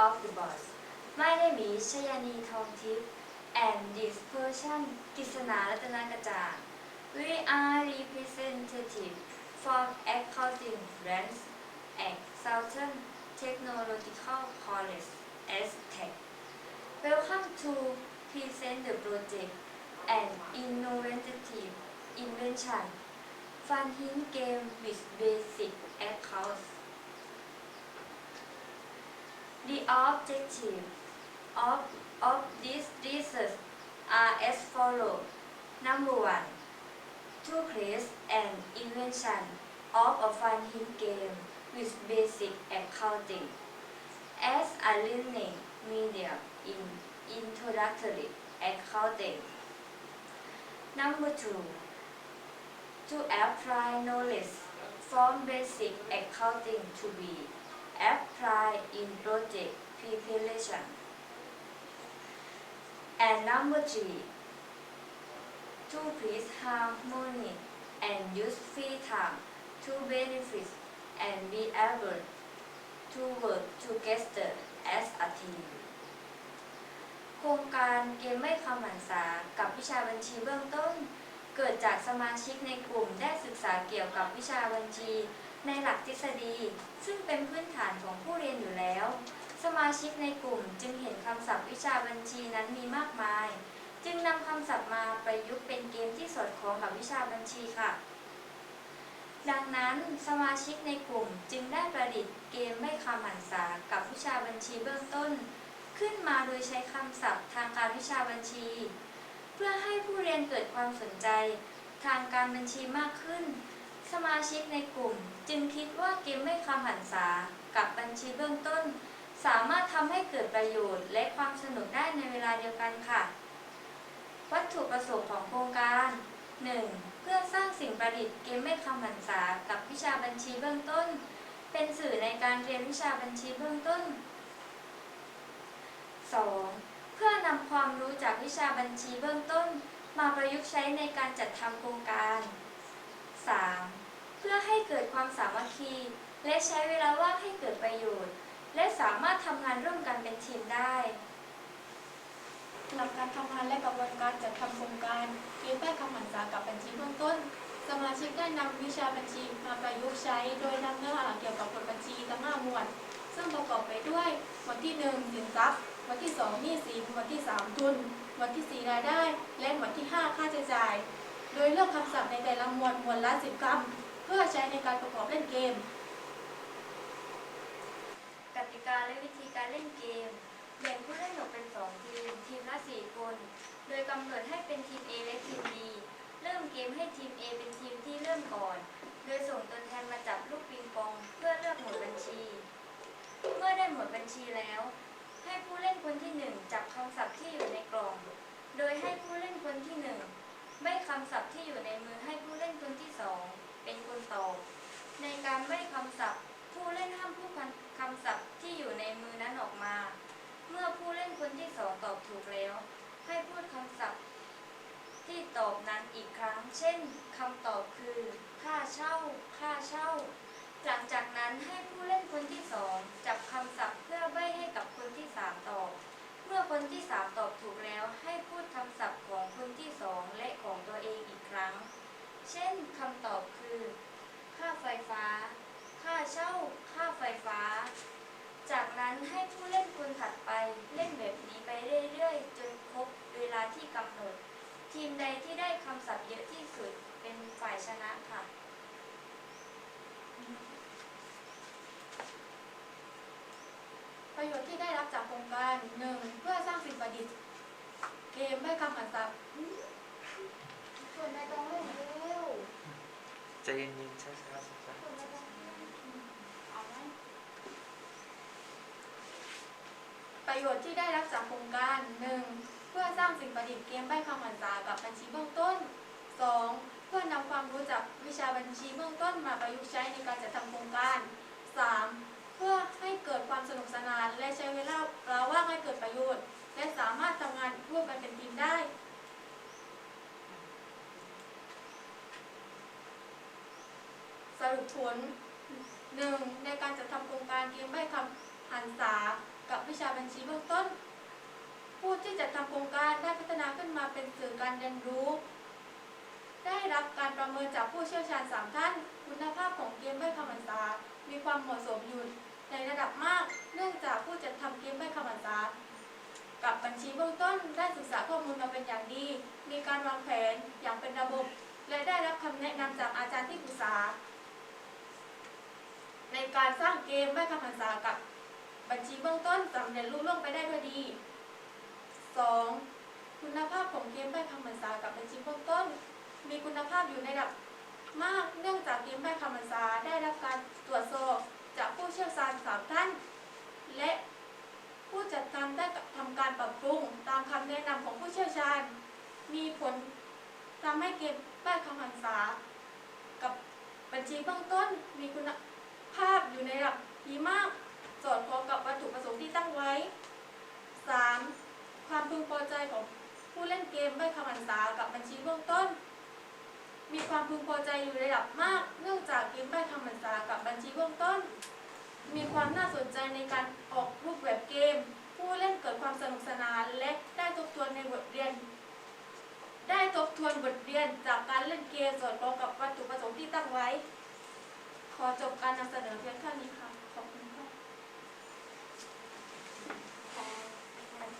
of the boss. My name is Chayani Thongtip and this person Kisana Ratanakaja We are representative from accounting branch at Southern Technological College STEC Welcome to present the project an innovative invention fun game with basic accounts The objective of, of this research are as follows. Number one, to create an invention of a fun hint game with basic accounting as a learning medium in introductory accounting. Number two, to apply knowledge from basic accounting to be applied in project preparation. And number three, to create harmony and use free time to benefit and be able to work together as a team โครงการเกมไม่คำหันษากับวิชาบัญชีเบื้องต้น เกิดจากสมาชิกในกลุ่มได้ศึกษาเกี่ยวกับวิชาบัญชี ในหลักทฤษฎี ซึ่งเป็นพื้นฐานของผู้เรียนอยู่แล้ว สมาชิกในกลุ่มจึงเห็นคำศัพท์วิชาบัญชีนั้นมีมากมาย จึงนำคำศัพท์มาประยุกต์เป็นเกมที่สอดคล้องกับวิชาบัญชีค่ะ ดังนั้นสมาชิกในกลุ่มจึงได้ประดิษฐ์เกมไม่คำหันษากับวิชาบัญชีเบื้องต้น ขึ้นมาโดยใช้คำศัพท์ทางการวิชาบัญชี เพื่อให้ผู้เรียนเกิดความสนใจ ทางการบัญชีมากขึ้น สมาชิกในกลุ่ม จึงคิดว่าเกมไม่คำหันษากับบัญชีเบื้องต้น สามารถทำให้เกิดประโยชน์และความสนุกได้ในเวลาเดียวกันค่ะ วัตถุประสงค์ของโครงการ 1. เพื่อสร้างสิ่งประดิษฐ์เกมไม่คำหันษากับวิชาบัญชีเบื้องต้น เป็นสื่อในการเรียนวิชาบัญชีเบื้องต้น 2. เพื่อนำความรู้จากวิชาบัญชีเบื้องต้น มาประยุกต์ใช้ในการจัดทำโครงการ 3. เพื่อให้เกิดความสามัคคี และใช้เวลาว่างให้เกิดประโยชน์ และสามารถทำงานร่วมกันเป็นทีมได้หลักการทำงานและกระบวนการจัดทำโครงการเกมแป้คำหันษากับบัญชีเบื้องต้น สมาชิกได้นำวิชาบัญชีมาประยุกต์ใช้ โดยนำเนื้อหาเกี่ยวกับบทบัญชีทั้งห้าหมวด ซึ่งประกอบไปด้วยหมวดที่1สินทรัพย์หมวดที่2หนี้สินหมวดที่ 3 ทุนหมวดที่ 4 รายได้ และหมวดที่ 5 ค่าใช้จ่าย โดยเลือกคำศัพท์ในแต่ละหมวดหมวดละ10คำ พื่อใช้ในการประกอบเล่นเกม กติกาและวิธีการเล่นเกม แบ่งผู้เล่นออกเป็น 2 ทีม ทีมละ 4 คน โดยกำหนดให้เป็นทีม A และทีม B เริ่มเกมให้ทีม A เป็นทีมที่เริ่มก่อน โดยส่งตัวแทนมาจับลูกปิงปอง เพื่อเลือกหมวดบัญชี เมื่อได้หมวดบัญชีแล้ว ให้ผู้เล่นคนที่ 1 จับคำศัพท์ที่อยู่ในกล่อง โดยให้ผู้เล่นคนที่ 1 ใบ้คำศัพท์ที่อยู่ในมือให้ผู้เล่นคนที่ 2 เป็นคนตอบในการใบ้คำศัพท์ ผู้เล่นห้ามพูดคำศัพท์ที่อยู่ในมือนั้นออกมา เมื่อผู้เล่นคนที่สองตอบถูกแล้ว ให้พูดคำศัพท์ ที่ตอบนั้นอีกครั้ง เช่นคำตอบคือ ค่าเช่า ค่าเช่า หลังจากนั้นให้ผู้เล่นคนที่สองจับคำศัพท์เพื่อใบ้ให้กับคนที่สามตอบ เมื่อคนที่สามตอบถูกแล้ว ให้พูดคำศัพท์ของคนที่สองและของตัวเองอีกครั้ง เช่นคำตอบคือ ฟฟ้า ค่าเช่า ค่าไฟฟ้า จากนั้นให้ผู้เล่นคนถัดไปเล่นแบบนี้ไปเรื่อยๆ จนครบเวลาที่กำหนด ทีมใดที่ได้คำศัพท์เยอะที่สุดเป็นฝ่ายชนะค่ะประโยชน์ที่ได้รับจากโครงการ 1. เพื่อสร้างสิ่งประดิษฐ์ เกมใบ้คำหันศัพท์ส่วนในต้องเล่น ใจเย็นๆช้าๆช้าส่วนในต้องเล่นเอาไหมประโยชน์ที่ได้รับจากโครงการ 1. เพื่อสร้างสิ่งประดิษฐ์เกมใบคำหันษากับบัญชีเบื้องต้น 2. เพื่อนำความรู้จากวิชาบัญชีเบื้องต้นมาประยุกต์ใช้ในการจัดทำโครงการ 3. เพื่อให้เกิดความสนุกสนานและใช้เวลาเวลาว่างให้เกิดประโยชน์ และสามารถทำงานร่วมกันเป็นทีมได้ รุปผล 1. ในการจัดทำโครงการเกมใบ้คำหันษากับวิชาบัญชีเบื้องต้น ผู้ที่จัดทำโครงการได้พัฒนาขึ้นมาเป็นสื่อการเรียนรู้ ได้รับการประเมินจากผู้เชี่ยวชาญ 3 ท่าน คุณภาพของเกมใบ้คำหันษามีความเหมาะสมอยู่ในระดับมาก เนื่องจากผู้จัดทำเกมใบ้คำหันษากับบัญชีเบื้องต้นได้ศึกษาข้อมูลมาเป็นอย่างดี มีการวางแผนอย่างเป็นระบบ และได้รับคำแนะนำจากอาจารย์ที่ปรึกษา ในการสร้างเกมใบ้คำภาษากับบัญชีเบื้องต้นสำเร็จลุล่วงไปได้ด้วยดี 2. คุณภาพของเกมใบ้คำภาษากับบัญชีเบื้องต้น มีคุณภาพอยู่ในระดับมากเนื่องจากเกมใบ้คำภาษาได้รับการตรวจสอบจากผู้เชี่ยวชาญสามท่าน และผู้จัดการได้ทำการปรับปรุงตามคำแนะนำของผู้เชี่ยวชาญ มีผลทำให้เกมใบ้คำภาษา กับบัญชีเบื้องต้นมีคุณ ภาพอยู่ในระดับดีมาก สอดคล้องกับวัตถุประสงค์ที่ตั้งไว้ 3. ความพึงพอใจของผู้เล่นเกมใบ้คำภาษากับบัญชีเบื้องต้น มีความพึงพอใจอยู่ในระดับมาก เนื่องจากเกมใบ้คำภาษากับบัญชีเบื้องต้น มีความน่าสนใจในการออกรูปแบบเกม ผู้เล่นเกิดความสนุกสนานและได้ทบทวนในบทเรียน ได้ทบทวนบทเรียนจากการเล่นเกมสอดคล้องกับวัตถุประสงค์ที่ตั้งไว้ อจบการนำเสนอเพียงเท่านี้ค่ะ ขอบคุณค่ะ